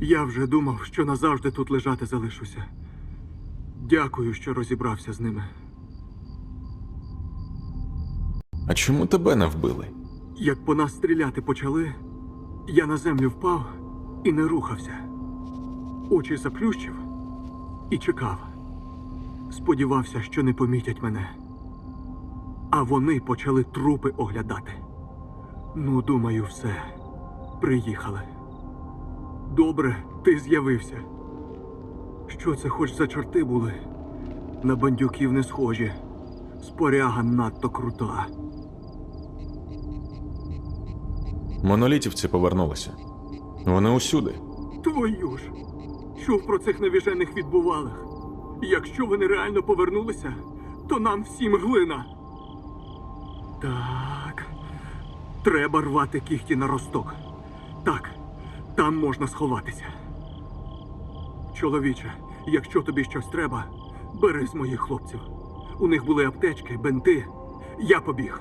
Я вже думав, що назавжди тут лежати залишуся. Дякую, що розібрався з ними. А чому тебе не вбили? Як по нас стріляти почали, я на землю впав і не рухався. Очі заплющив і чекав. Сподівався, що не помітять мене. А вони почали трупи оглядати. Ну, думаю, все. Приїхали. Добре, ти з'явився. Що це хоч за чорти були? На бандюків не схожі. Споряга надто крута. Монолітівці повернулися. Вони усюди. Твою ж! Чув про цих навіжених відбувалих. Якщо вони реально повернулися, то нам всім глина. Так. Треба рвати кіхті на росток. Там можна сховатися. Чоловіче, якщо тобі щось треба, бери з моїх хлопців. У них були аптечки, бенти. Я побіг.